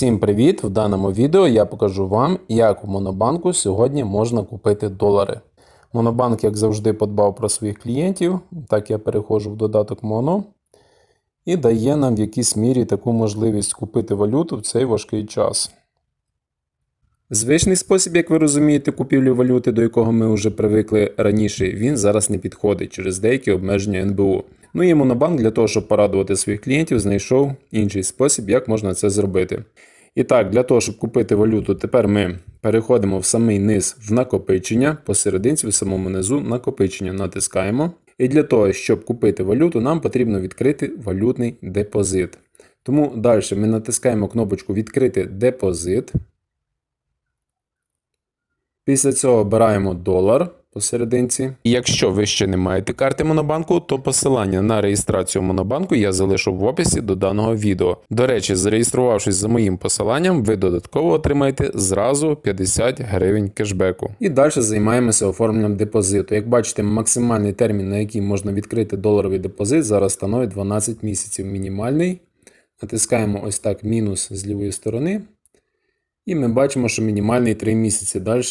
Всім привіт! В даному відео я покажу вам, як в Монобанку сьогодні можна купити долари. Монобанк, як завжди, подбав про своїх клієнтів, так я переходжу в додаток Моно і дає нам в якійсь мірі таку можливість купити валюту в цей важкий час. Звичний спосіб, як ви розумієте, купівлі валюти, до якого ми вже привикли раніше, він зараз не підходить через деякі обмеження НБУ. Ну і Монобанк для того, щоб порадувати своїх клієнтів, знайшов інший спосіб, як можна це зробити. І так, для того, щоб купити валюту, тепер ми переходимо в самий низ в накопичення, посерединці в самому низу накопичення натискаємо. І для того, щоб купити валюту, нам потрібно відкрити валютний депозит. Тому далі ми натискаємо кнопочку Відкрити депозит. Після цього обираємо долар посерединці. І якщо ви ще не маєте карти Монобанку, то посилання на реєстрацію Монобанку я залишу в описі до даного відео. До речі, зареєструвавшись за моїм посиланням, ви додатково отримаєте зразу 50 гривень кешбеку. І далі займаємося оформленням депозиту. Як бачите, максимальний термін, на який можна відкрити доларовий депозит, зараз становить 12 місяців. Мінімальний. Натискаємо ось так мінус з лівої сторони. І ми бачимо, що мінімальний 3 місяці. Далі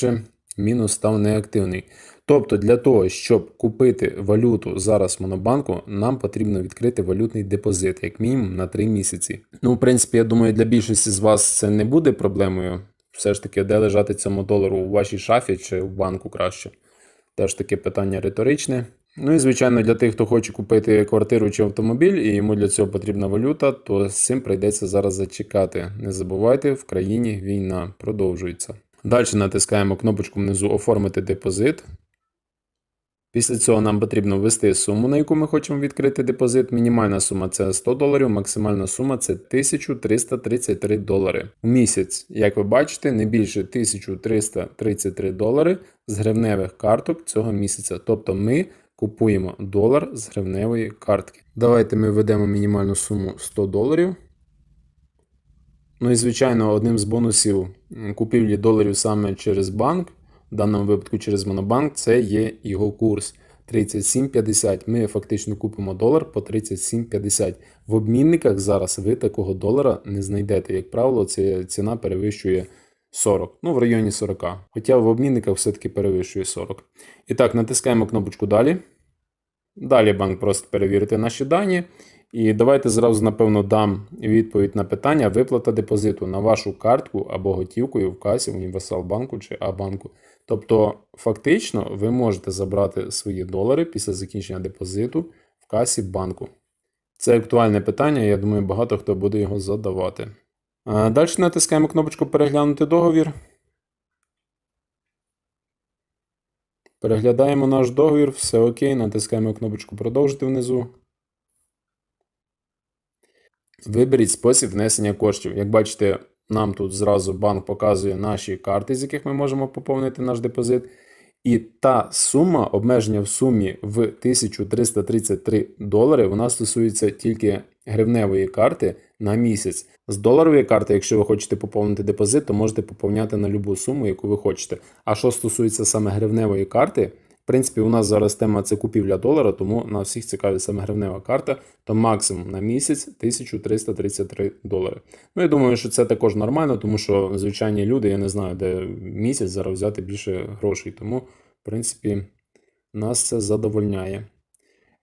мінус став неактивний. Тобто, для того, щоб купити валюту зараз в Монобанку, нам потрібно відкрити валютний депозит, як мінімум на 3 місяці. Ну, в принципі, я думаю, для більшості з вас це не буде проблемою. Все ж таки, де лежати цьому долару у вашій шафі чи в банку краще. Теж таке питання риторичне. Ну і звичайно, для тих, хто хоче купити квартиру чи автомобіль, і йому для цього потрібна валюта, то з цим прийдеться зараз зачекати. Не забувайте, в країні війна продовжується. Далі натискаємо кнопочку внизу Оформити депозит. Після цього нам потрібно ввести суму, на яку ми хочемо відкрити депозит. Мінімальна сума це 100 доларів, максимальна сума це 1333 долари. В місяць, як ви бачите, не більше 1333 долари з гривневих карток цього місяця. Тобто ми купуємо долар з гривневої картки. Давайте ми введемо мінімальну суму 100 доларів. Ну і, звичайно, одним з бонусів купівлі доларів саме через банк, в даному випадку через Монобанк, це є його курс 37,50. Ми фактично купимо долар по 37,50. В обмінниках зараз ви такого долара не знайдете. Як правило, ця ціна перевищує 40, ну в районі 40. Хоча в обмінниках все-таки перевищує 40. І так, натискаємо кнопочку Далі. Далі банк просить перевірити наші дані. І давайте зразу, напевно, дам відповідь на питання виплата депозиту на вашу картку або готівкою в касі Універсал банку чи А-банку. Тобто, фактично, ви можете забрати свої долари після закінчення депозиту в касі банку. Це актуальне питання, я думаю, багато хто буде його задавати. Далі натискаємо кнопочку Переглянути договір. Переглядаємо наш договір, все окей, натискаємо кнопочку Продовжити внизу. Виберіть спосіб внесення коштів. Як бачите, нам тут зразу банк показує наші карти, з яких ми можемо поповнити наш депозит. І та сума, обмеження в сумі в 1333 долари, вона стосується тільки гривневої карти на місяць. З доларової карти, якщо ви хочете поповнити депозит, то можете поповняти на будь-яку суму, яку ви хочете. А що стосується саме гривневої карти, принципі, у нас зараз тема це купівля долара, тому на всіх цікавить саме гривнева карта, то максимум на місяць 1333 долари. Ну, я думаю, що це також нормально, тому що звичайні люди, я не знаю, де місяць зараз взяти більше грошей. Тому, в принципі, нас це задовольняє.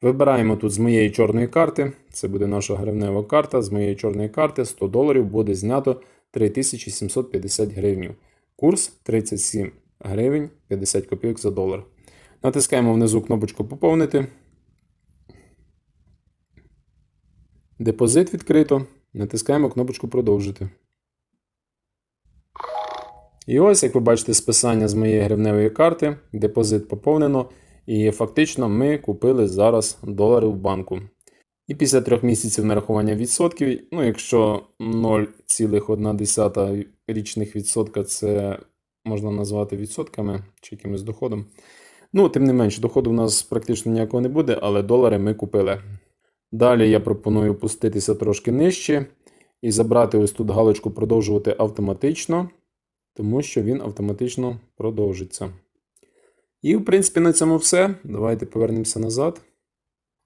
Вибираємо тут з моєї чорної карти, це буде наша гривнева карта. З моєї чорної карти 100 доларів буде знято 3750 гривень. Курс 37 гривень 50 копійок за долар. Натискаємо внизу кнопочку Поповнити. Депозит відкрито. Натискаємо кнопочку Продовжити. І ось, як ви бачите, списання з моєї гривневої карти. Депозит поповнено. І фактично ми купили зараз долари в банку. І після трьох місяців нарахування відсотків, ну якщо 0,1 річних відсотка це можна назвати відсотками чи якимось доходом. Ну, тим не менше, доходу в нас практично ніякого не буде, але долари ми купили. Далі я пропоную опуститися трошки нижче і забрати ось тут галочку продовжувати автоматично, тому що він автоматично продовжиться. І, в принципі, на цьому все. Давайте повернемося назад.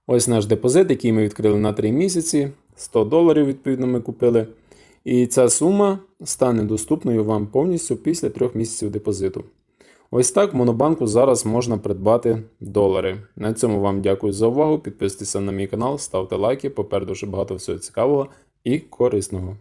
Ось наш депозит, який ми відкрили на 3 місяці. 100 доларів, відповідно, ми купили. І ця сума стане доступною вам повністю після трьох місяців депозиту. Ось так в Монобанку зараз можна придбати долари. На цьому вам дякую за увагу. Підписуйтеся на мій канал, ставте лайки. Попереду ще багато всього цікавого і корисного.